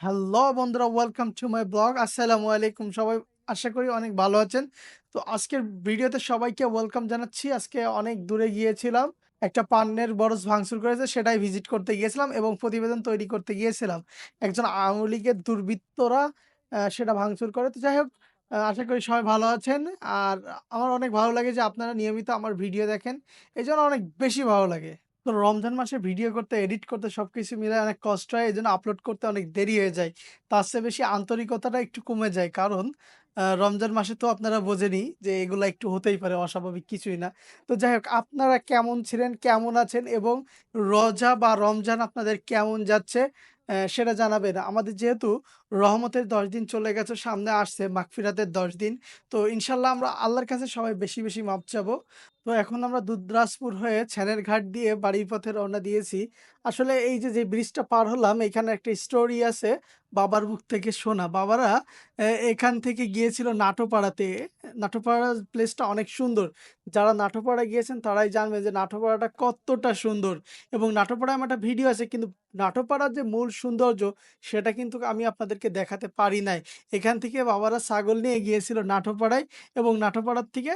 Hello বন্ধুরা welcome to my blog আসসালামু আলাইকুম। সবাই আশা করি অনেক ভালো আছেন। তো আজকের ভিডিওতে সবাইকে ওয়েলকাম জানাচ্ছি। আজকে অনেক দূরে গিয়েছিলাম। একটা পান্নের বরজ ভাঙচুর করেছে, সেটাই ভিজিট করতে গিয়েছিলাম এবং প্রতিবেদন তৈরি করতে গিয়েছিলাম। একজন আওয়ামী লীগের দুর্বৃত্তরা সেটা ভাঙচুর করে। তো যাই হোক আশা করি সবাই ভালো আছেন। আর আমার অনেক ভালো লাগে যে আপনারা নিয়মিত আমার ভিডিও দেখেন। এই জন্য অনেক বেশি ভালো লাগে। তো রমজান মাসে ভিডিও করতে এডিট করতে সবকিছু মিলে অনেক কষ্ট হয় এই জন্য আপলোড করতে অনেক দেরি হয়ে যায়। তার চেয়ে বেশি আন্তরিকতাটা একটু কমে যায়। কারণ রমজান মাসে তো আপনারা বোঝেনই যে এগুলা একটু হতেই পারে, অস্বাভাবিক কিছুই না। তো যাই হোক, আপনারা কেমন ছিলেন, কেমন আছেন এবং রোজা বা রমজান আপনাদের কেমন যাচ্ছে সেটা জানাবেন। আমাদের যেহেতু রহমতের দশ দিন চলে গেছে, সামনে আসছে, মাগফিরাতের দশ দিন। তো ইনশাল্লাহ আমরা আল্লাহর কাছে সবাই বেশি বেশি মাপ চাবো। তো এখন আমরা দুধরাজপুর হয়ে ছ্যানের ঘাট দিয়ে বাড়ির পথে রওনা দিয়েছি। আসলে এই যে যে ব্রিজটা পার হলাম, এখানে একটা স্টোরি আছে বাবার মুখ থেকে শোনা। বাবারা এখান থেকে গিয়েছিল নাটোপাড়াতে। নাটোপাড়া প্লেসটা অনেক সুন্দর। যারা নাটোপাড়া গিয়েছেন তারাই জানবে যে নাটোপাড়াটা কতটা সুন্দর। এবং নাটোপাড়ায় আমার একটা ভিডিও আছে, কিন্তু নাটোপাড়ার যে মূল সৌন্দর্য সেটা কিন্তু আমি আপনাদেরকে দেখাতে পারি নাই। এখান থেকে বাবারা ছাগল নিয়ে গিয়েছিল নাটোপাড়ায় এবং নাটোপাড়ার থেকে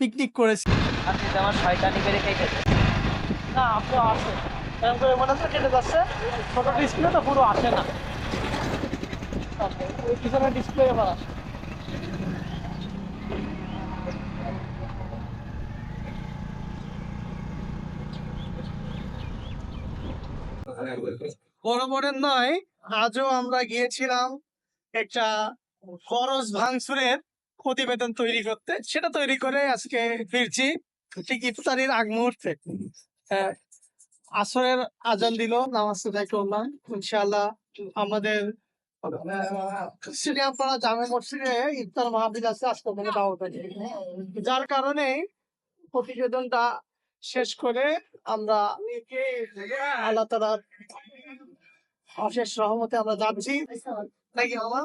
পিকনিক করেছি। আপনি তো আমার শয়তানি করে খেয়েছেন। না আপনি আসে। এরকম করে মনে হচ্ছে কেটে যাচ্ছে। ছোট ডিসপ্লে তো পুরো আসে না। ওই পিছনে ডিসপ্লে এবার আসে। বরাবরের নয় আজও আমরা গিয়েছিলাম একটা খরচ ভাঙচুরের প্রতিবেদন তৈরি করতে। সেটা তৈরি করে আজকে ফিরছি। ঠিক ইফতারির আগ মুহূর্তে। হ্যাঁ, আসরের আজান দিল নামাজ আদায় ইনশাআল্লাহ আমাদের সিরিয়াপাড়া জামে মসজিদে ইফতার মাহফিল আছে আজকে যার কারণে প্রতিবেদনটা শেষ করে আমরা আল্লাহ অশেষ রহমতে আমরা যাচ্ছি। নাকি আমার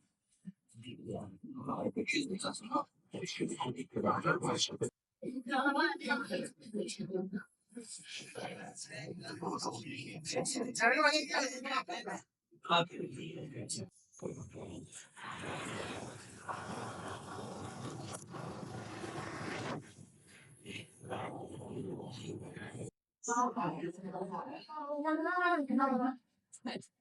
嗯好的。嗯好的嗯好的嗯好的嗯好的嗯好